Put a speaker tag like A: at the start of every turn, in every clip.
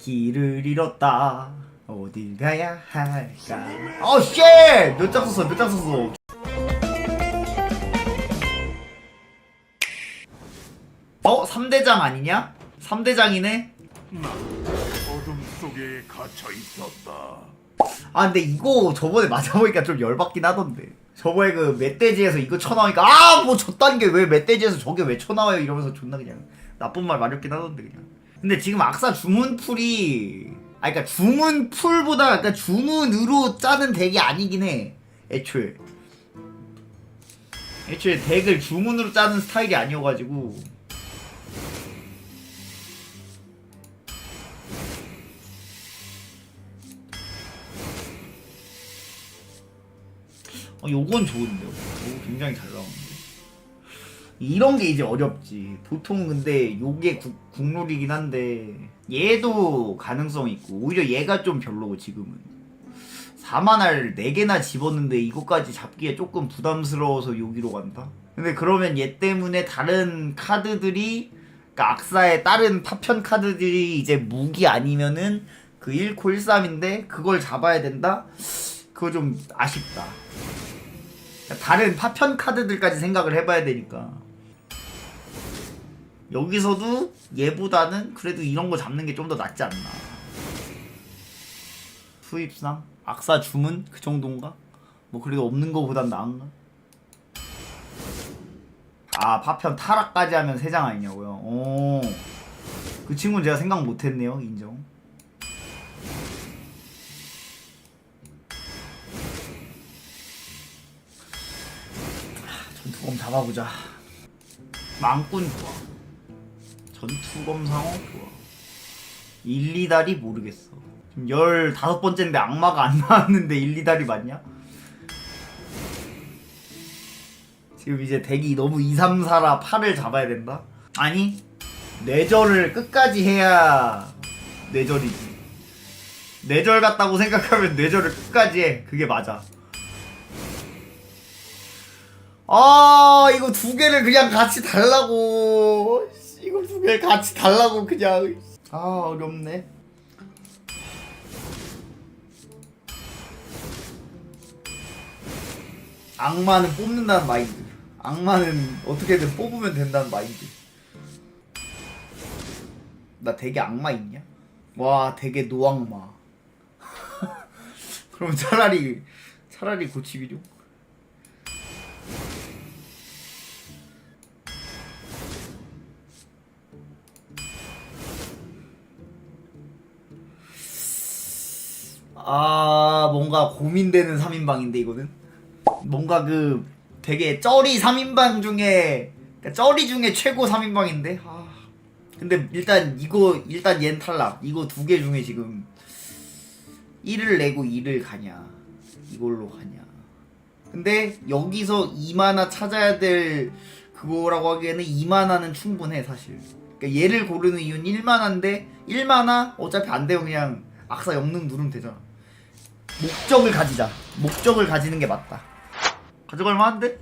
A: 길을 잃었다 어딜 가야 할까 어 쉣! 몇장 썼어 몇 장 썼어 어? 3대장 아니냐? 3대장이네?
B: 어둠 속에 갇혀 있었다.
A: 아 근데 이거 저번에 맞아보니까 좀 열받긴 하던데 저번에 그 멧돼지에서 이거 쳐나오니까 아뭐 저딴 게 왜 멧돼지에서 저게 왜 쳐나와요 이러면서 존나 그냥 나쁜 말 마렵긴 하던데 그냥 근데 지금 악사 주문풀이 아 그니까 주문풀보다 약간 주문으로 짜는 덱이 아니긴 해 애초에 애초에 덱을 주문으로 짜는 스타일이 아니어 가지고 어, 요건 좋은데요. 요거 굉장히 잘 나오는데. 이런 게 이제 어렵지. 보통 근데 요게 국, 국룰이긴 한데 얘도 가능성이 있고 오히려 얘가 좀 별로고 지금은 4만알 4개나 집었는데 이거까지 잡기에 조금 부담스러워서 여기로 간다. 근데 그러면 얘 때문에 다른 카드들이 그러니까 악사의 다른 파편 카드들이 이제 무기 아니면은 그 1코 1삼인데 그걸 잡아야 된다? 그거 좀 아쉽다. 다른 파편 카드들까지 생각을 해봐야 되니까 여기서도 얘보다는 그래도 이런 거 잡는 게 좀 더 낫지 않나. 수입상? 악사 주문? 그 정도인가? 뭐 그래도 없는 거보단 나은가 아 파편 타락까지 하면 세장 아니냐고요? 오 그 친구는 제가 생각 못했네요 인정. 전투검 잡아보자. 망꾼. 좋아. 전투검 상어 좋아. 1, 2달이 모르겠어. 지금 15번째인데 악마가 안 나왔는데 1, 2달이 맞냐? 지금 이제 덱이 너무 2, 3, 4라 8을 잡아야 된다? 아니, 뇌절을 끝까지 해야 뇌절이지. 뇌절 같다고 생각하면 뇌절을 끝까지 해. 그게 맞아. 아 이거 두 개를 그냥 같이 달라고 씨, 이거 두 개를 같이 달라고 그냥. 아 어렵네. 악마는 뽑는다는 마인드. 악마는 어떻게든 뽑으면 된다는 마인드. 나 되게 악마 있냐? 와 되게 노악마. 그럼 차라리 차라리 고치기죠 아 뭔가 고민되는 3인방인데 이거는? 뭔가 그 되게 쩌리 3인방 중에 그러니까 쩌리 중에 최고 3인방인데? 아. 근데 일단 이거 일단 얜 탈락. 이거 두 개 중에 지금 1을 내고 2를 가냐. 이걸로 가냐. 근데 여기서 2만화 찾아야 될 그거라고 하기에는 2만화는 충분해 사실. 그러니까 얘를 고르는 이유는 1만화인데 1만화 어차피 안 되면 그냥 악사 영능 누르면 되잖아 목적을 가지자. 목적을 가지는 게 맞다. 가져갈 만한데?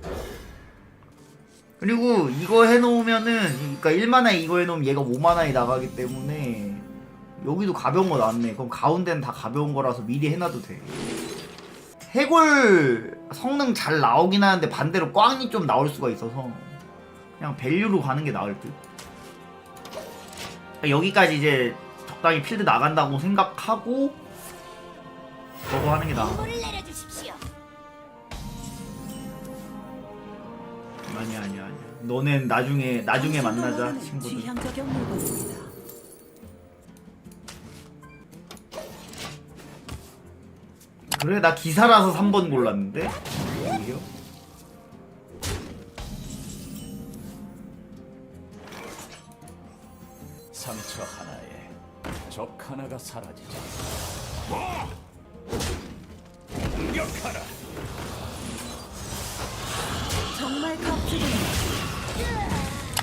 A: 그리고 이거 해놓으면은 그러니까 1만화에 이거 해놓으면 얘가 5만화에 나가기 때문에 여기도 가벼운 거 나왔네. 그럼 가운데는 다 가벼운 거라서 미리 해놔도 돼. 해골 성능 잘 나오긴 하는데 반대로 꽝이 좀 나올 수가 있어서 그냥 밸류로 가는 게 나을 듯. 그러니까 여기까지 이제 적당히 필드 나간다고 생각하고 저거 하는 게 나아
C: 내려주십시오.
A: 아니야 아니야 아니야 너넨 나중에 나중에 만나자 친구들
D: 물건입니다.
A: 그래 나 기사라서 3번 골랐는데 오히려
E: 상처 하나에 적 하나가 사라지자.
B: 공격하라.
D: 정말.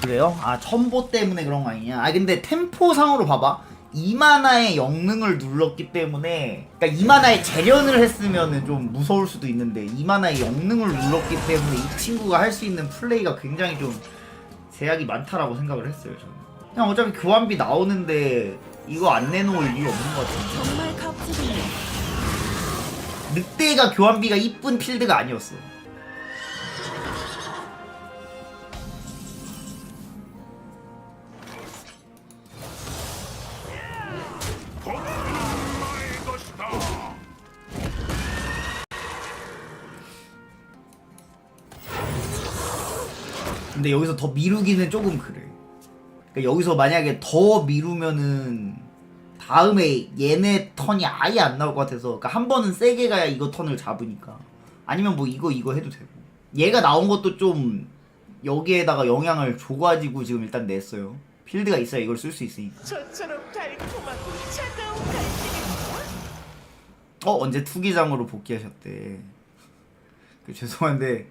A: 그래요? 아 첨보 때문에 그런 거 아니냐 아 근데 템포상으로 봐봐 2만화의 영능을 눌렀기 때문에 그러니까 2만화의 재련을 했으면 좀 무서울 수도 있는데 2만화의 영능을 눌렀기 때문에 이 친구가 할 수 있는 플레이가 굉장히 좀 제약이 많다라고 생각을 했어요 저는 그냥 어차피 교환비 나오는데 이거 안 내놓을 이유 없는 것 같은데
D: 정말 값지군요.
A: 늑대가 교환비가 이쁜 필드가 아니었어. 근데 여기서 더 미루기는 조금 그래. 그러니까 여기서 만약에 더 미루면은 다음에 얘네 턴이 아예 안 나올 것 같아서 그러니까 한 번은 세게 가야 이거 턴을 잡으니까 아니면 뭐 이거 이거 해도 되고 얘가 나온 것도 좀 여기에다가 영향을 줘가지고 지금 일단 냈어요. 필드가 있어야 이걸 쓸 수 있으니까.
C: 저처럼 달콤하고 차가운 갈색입니다.
A: 어 언제 투기장으로 복귀하셨대. 그 죄송한데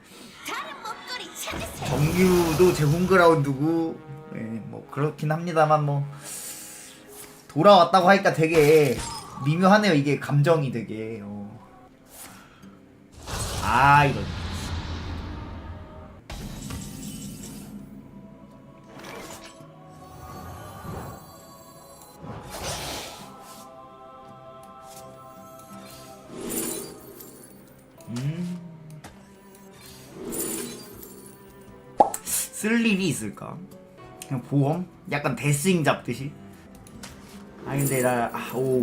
A: 정규도 제 홈그라운드고 예, 뭐 그렇긴 합니다만 뭐 돌아왔다고 하니까 되게 미묘하네요 이게 감정이 되게 어. 아 이거 쓸 일이 있을까? 그냥 보험? 약간 데스윙 잡듯이? 아니 근데 나, 아, 오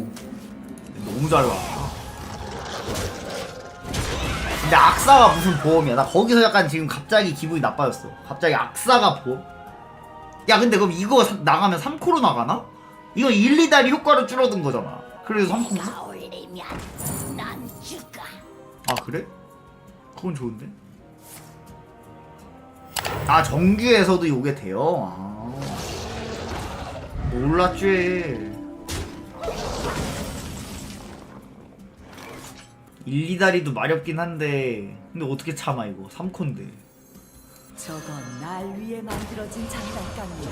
A: 너무 잘 와. 근데 악사가 무슨 보험이야? 나 거기서 약간 지금 갑자기 기분이 나빠졌어. 갑자기 악사가 보험? 야 근데 그럼 이거 사- 나가면 3코로 나가나? 이거 1, 2다리 효과로 줄어든 거잖아. 그래서 3코로?
F: 올리면 난 죽어.
A: 아 그래? 그건 좋은데? 아 정규에서도 요게 돼요? 아 몰랐지 1, 2다리도 마렵긴 한데 근데 어떻게 참아 이거 3콘데
D: 저건 날 위해 만들어진 장난감이야.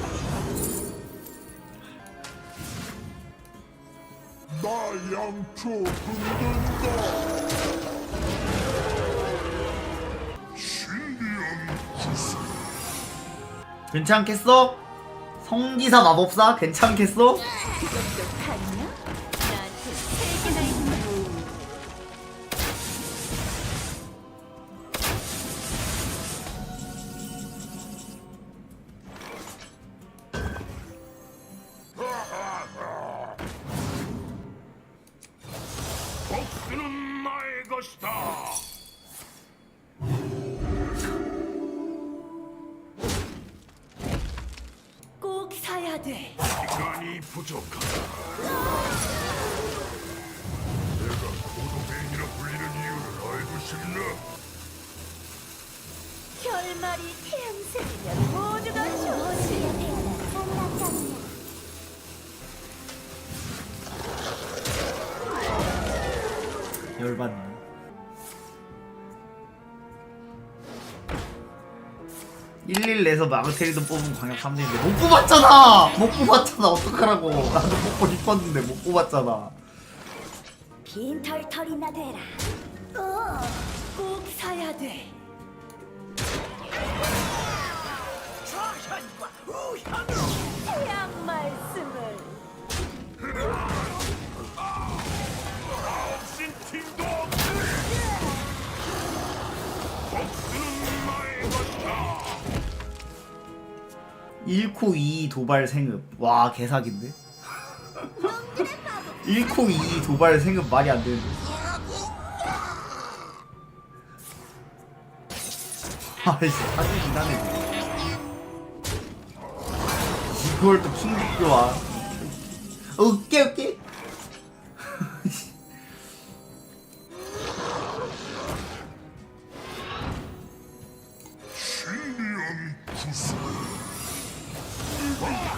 B: 나 양초 흔든다. 신비한 기술.
A: 괜찮겠어? 성기사 마법사 괜찮겠어?
F: 갔냐? 나한테
A: 열받네 일일 내서 마그테리도 뽑은 광역 3진인데 못 뽑았잖아! 못 뽑았잖아 어떡하라고 나도 뽑고 싶었는데 못 뽑았잖아
F: 빈털털이나 되라.
D: 꼭 사야 돼.
F: 태양
A: 1코 2 도발 생읍. 와 개사기인데? 1코 2 도발 생읍 말이 안 되는데. 아이씨 사기긴 하네 이걸 또 어, 웃게 웃게
B: 신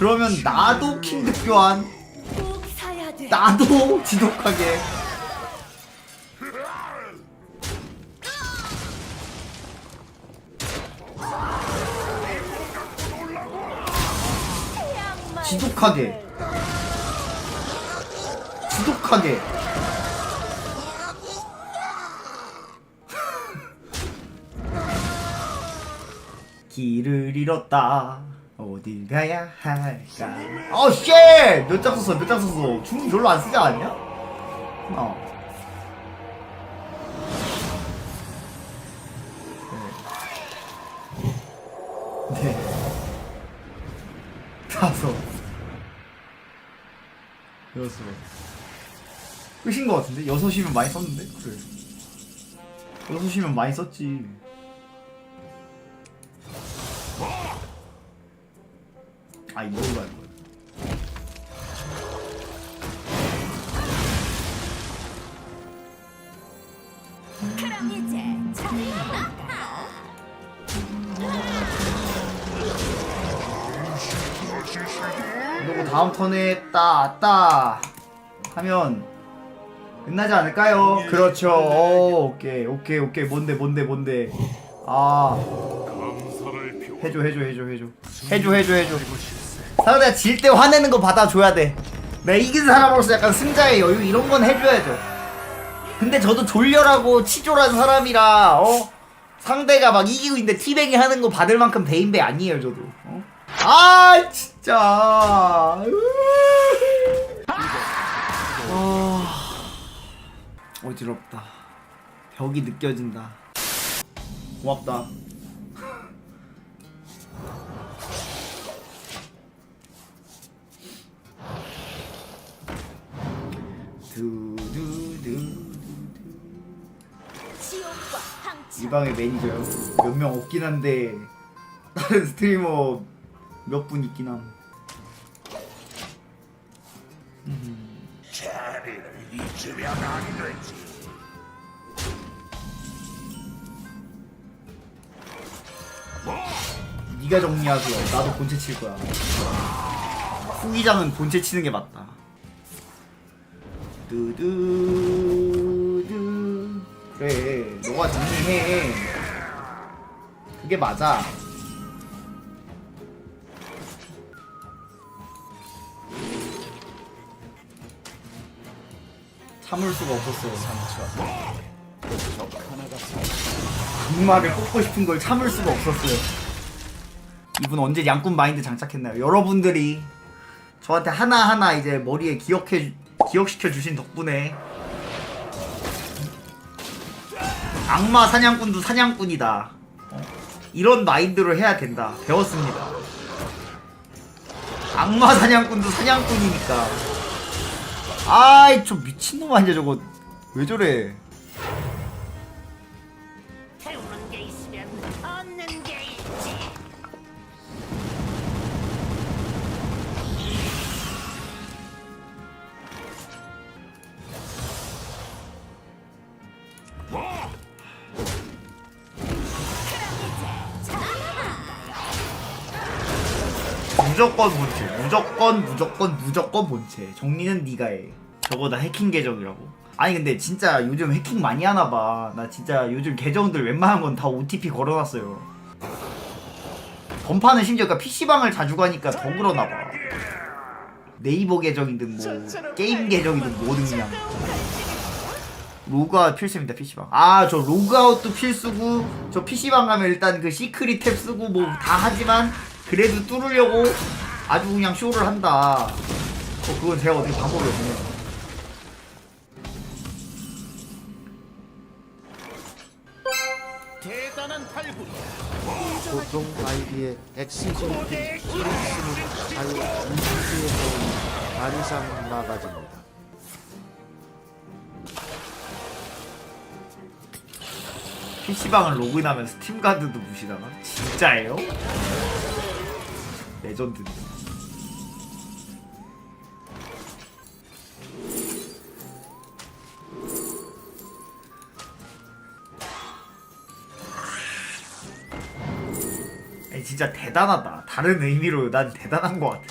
A: 그러면 나도 킹드 교환. 나도 지독하게. 지독하게. 지독하게. 길을 잃었다 어딜 가야 할까 어 쉣 몇장 썼어 몇 장 썼어 중 별로 안 쓰지 않냐? 어 네. 네. 다섯 여섯 끝인 것 같은데? 여섯이면 많이 썼는데? 그래 여섯이면 많이 썼지 아 이걸로 할 거야
F: 그럼 이제 잘해봐.
A: 그리고 다음 턴에 따따 하면 끝나지 않을까요? 그렇죠 오, 오케이 오케이 오케이 뭔데 뭔데 뭔데 아. 해줘 해줘 해줘 해줘. 해줘 해줘 해줘. 상대가 질때 화내는 거 받아줘야 돼. 내가 이긴 사람으로서 약간 승자의 여유 이런 건 해줘야죠. 근데 저도 졸렬하고 치졸한 사람이라 어? 상대가 막 이기고 있는데 티뱅이 하는 거 받을 만큼 대인배 아니에요 저도. 어? 아 진짜. 아 어지럽다. 벽이 느껴진다. 고맙다 두두두 이
F: 황천.
A: 방에 매니저요 몇명 없긴 한데 다른 스트리머 몇 분 있긴 함. 네가 정리하세요 나도 본체 칠 거야 후기장은 본체 치는 게 맞다 두두두 그래 너가 정리해 그게 맞아 참을 수가 없었어
E: 상처
A: 악마를 뽑고 싶은 걸 참을 수가 없었어요. 이분 언제 양꾼 마인드 장착했나요? 여러분들이 저한테 하나하나 이제 머리에 기억해 기억시켜 주신 덕분에 악마 사냥꾼도 사냥꾼이다. 어? 이런 마인드로 해야 된다. 배웠습니다. 악마 사냥꾼도 사냥꾼이니까. 아이 저 미친놈 아니야 저거 왜 저래? 무조건 본체. 무조건 무조건 무조건 본체. 정리는 네가 해. 저거 다 해킹 계정이라고. 아니 근데 진짜 요즘 해킹 많이 하나 봐나 진짜 요즘 계정들 웬만한 건 다 OTP 걸어놨어요. 번판은 심지어 그러니까 PC방을 자주 가니까 더 그러나 봐. 네이버 계정이든 뭐 게임 계정이든 뭐든 그냥. 로그아웃 필수입니다 PC방. 아 저 로그아웃도 필수고 저 PC방 가면 일단 그 시크릿 탭 쓰고 뭐 다 하지만 그래도 뚫으려고 아주 그냥 쇼를 한다 어 그건 제가 어떻게 방법이 없네요
E: 대단한 발굴이야
G: 보통 아이디의 엑시즌 프리스는 잘 인지해서 반 이상 나가집니다.
A: PC방을 로그인하면 스팀 카드도 무시다가 진짜예요? 레전드네 아니 진짜 대단하다. 다른 의미로 난 대단한 것 같아.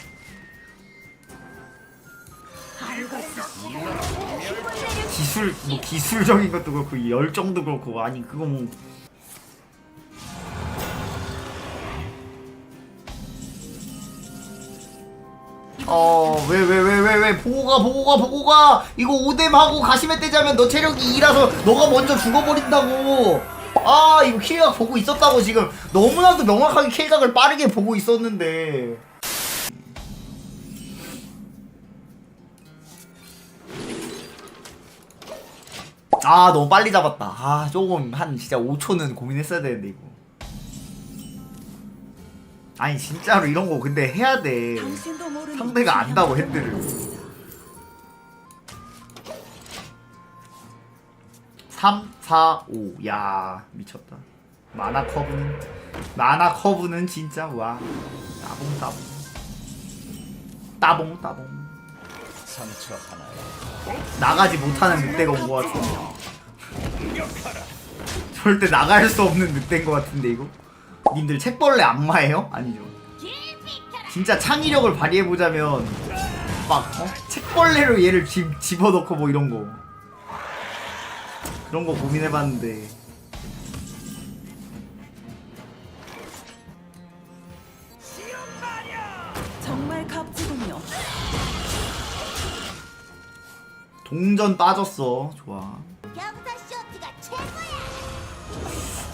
A: 기술 뭐 기술적인 것도 그렇고 이 열정도 그렇고 아니 그거 뭐 어, 왜, 왜, 왜, 왜, 왜, 보고 가, 보고 가, 보고 가, 이거 오뎀 하고 가시멧 떼자면 너 체력이 2라서 너가 먼저 죽어버린다고. 아 이거 킬각 보고 있었다고 지금. 너무나도 명확하게 킬각을 빠르게 보고 있었는데. 아 너무 빨리 잡았다. 아 조금 한 진짜 5초는 고민했어야 되는데 이거 아니 진짜로 이런 거 근데 해야 돼
D: 당신도 모르는
A: 상대가 안다고 핸들을.
D: 부분입니다.
A: 3, 4, 5. 야, 미쳤다. 마나 커브는 마나 커브는 진짜 와. 따봉 따봉. 따봉 따봉.
E: 상처 하나에
A: 나가지 못하는 늑대가 온 것 같은데. 절대 나갈 수 없는 늑대인 것 같은데 이거. 님들 책벌레 악마예요? 아니죠. 진짜 창의력을 발휘해 보자면 막 어? 책벌레로 얘를 집, 집어넣고 뭐 이런 거. 그런 거 고민해봤는데
D: 정말 값지군요.
A: 동전 빠졌어. 좋아.
F: 경사 쇼트가 최고야.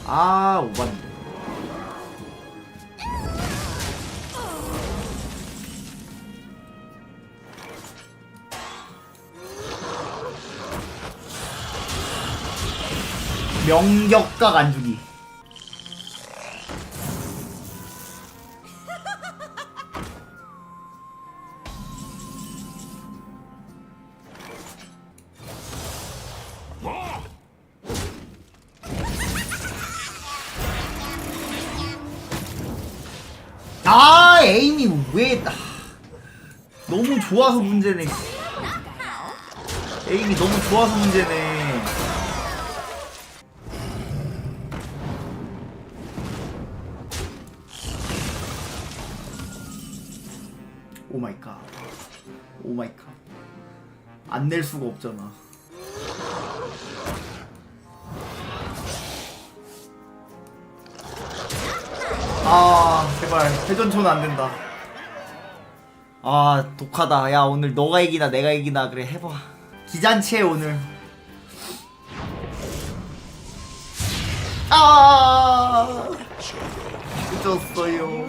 A: 아 오반데. 명격각 안 주기. 아 에임이 왜 아, 너무 좋아서 문제네. 에임이 너무 좋아서 문제네. 안 낼 수가 없잖아. 아 제발 회전초는 안 된다. 아 독하다. 야 오늘 너가 이기나 내가 이기나 그래 해봐. 기잔치해 오늘. 아 늦었어요.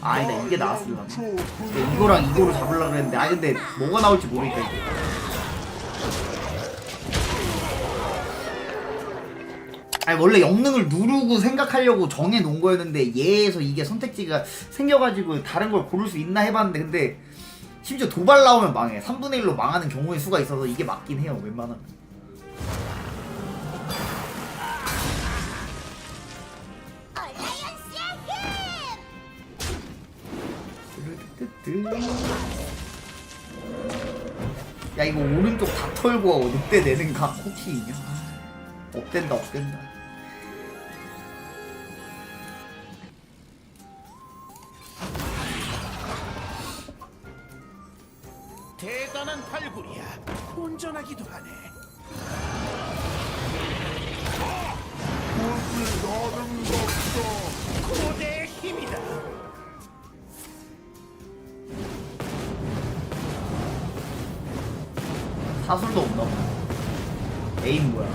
B: 쌍가네.
A: 아니다 이게 나왔을라. 이거랑 이거를 잡으려고 그랬는데 아 근데 뭐가 나올지 모르니까 이게. 아니 원래 영능을 누르고 생각하려고 정해 놓은 거였는데 얘에서 이게 선택지가 생겨가지고 다른 걸 고를 수 있나 해봤는데 근데 심지어 도발 나오면 망해 3분의 1로 망하는 경우의 수가 있어서 이게 맞긴 해요 웬만하면 야 이거 오른쪽 다 털고 늑대 내는 각 혹시 있냐? 아, 없댄다 없댄다
E: 대단한 발굴이야. 온전하기도 하네. 고대의 힘이다.
A: 사술도 없나? 보네 에임 뭐야?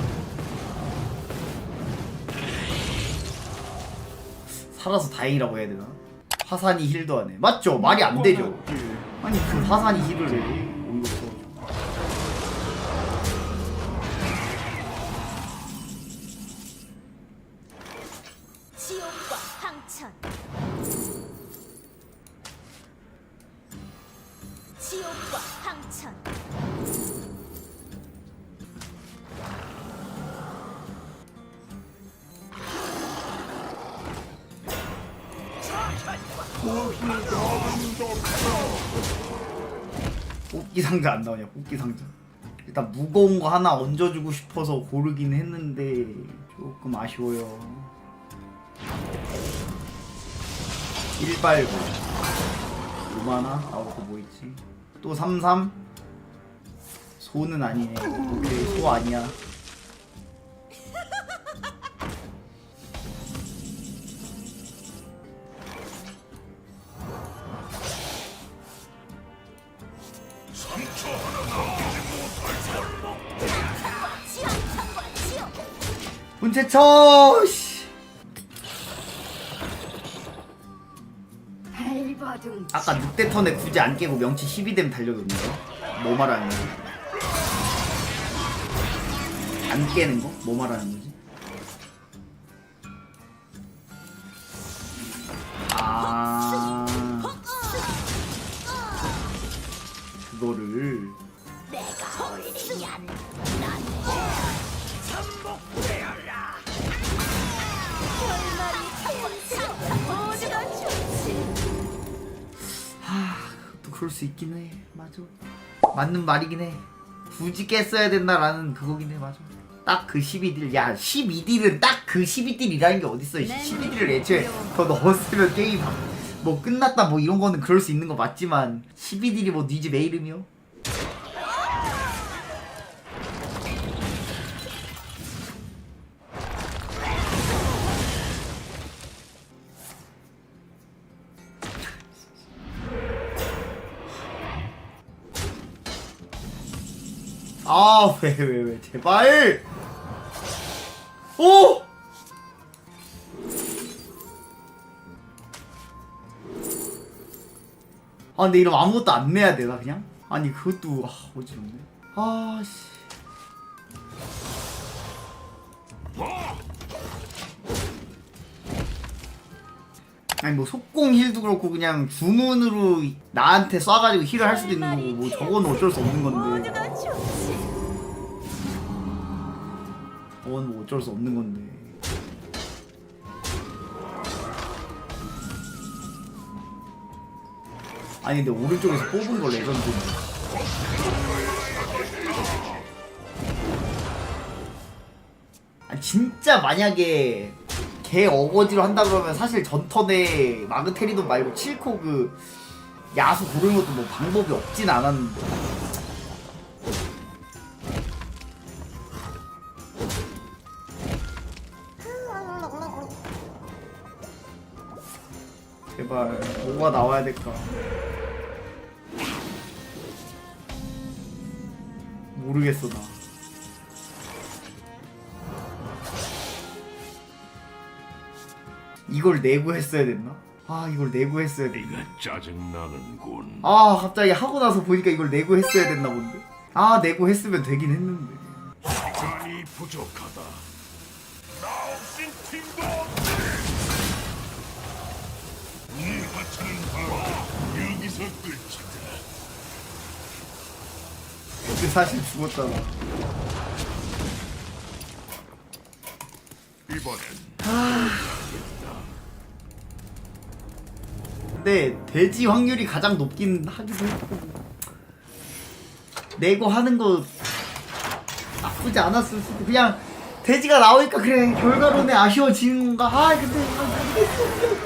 A: 살아서 다행이라고 해야 되나? 화산이 힐도 하네 맞죠? 말이 안 되죠. 아니 그 화산이 힐을 왜 뽑기 상자 안 나오냐 뽑기 상자. 일단 무거운 거 하나 얹어주고 싶어서 고르긴 했는데 조금 아쉬워요. 1발고 5만화? 아웃고 뭐 있지? 또 33 소는 아니네. 오케이 소 아니야 운채쳐 씨. 아까 늑대 턴에 굳이 안 깨고 명치 12뎀 달려줬는 거? 뭐 말하는 거지? 안 깨는 거? 뭐 말하는 거지? 맞는 말이긴 해. 굳이 깼어야 된다라는 그거긴 해 맞아. 딱 그 12딜 야 12딜은 딱 그 12딜이라는 게 어딨어 12딜을 애초에 더 넣었으면 게임 뭐 끝났다 뭐 이런 거는 그럴 수 있는 거 맞지만 12딜이 뭐 니지 내 이름이요? 아, 왜, 왜, 왜, 제발! 오! 아, 근데 이러면 아무것도 안 내야 되나, 그냥? 아니, 그것도, 아, 어지럽네. 아, 씨. 아니, 뭐, 속공 힐도 그렇고, 그냥 주문으로 나한테 쏴가지고 힐을 할 수도 있는 거고, 뭐, 저건 어쩔 수 없는 건데. 그건 뭐 어쩔 수 없는 건데. 아니 근데 오른쪽에서 뽑은 거 레전드. 아 진짜 만약에 개 어거지로 한다 그러면 사실 전턴에 마그테리돈 말고 칠코 그 야수 고르는 것도 뭐 방법이 없진 않았는데. 제발 뭐가 나와야 될까? 모르겠어 나. 이걸 내고 했어야 됐나? 아 이걸 내고 했어야 됐나?
B: 네가 짜증나는군.
A: 아 갑자기 하고 나서 보니까 이걸 내고 했어야 됐나 본데. 아 내고 했으면 되긴 했는데.
B: 많이 부족하다. 나 없인 팀도 하찮은 바로 여기서 끝이다.
A: 근데 사실 죽었잖아.
B: 이번엔
A: 근데 돼지 확률이 가장 높긴 하기도 했고 내고 하는 거 나쁘지 않았을 수도 그냥 돼지가 나오니까 그래 결과론에 아쉬워지는 건가 아 근데 아, 모르겠어.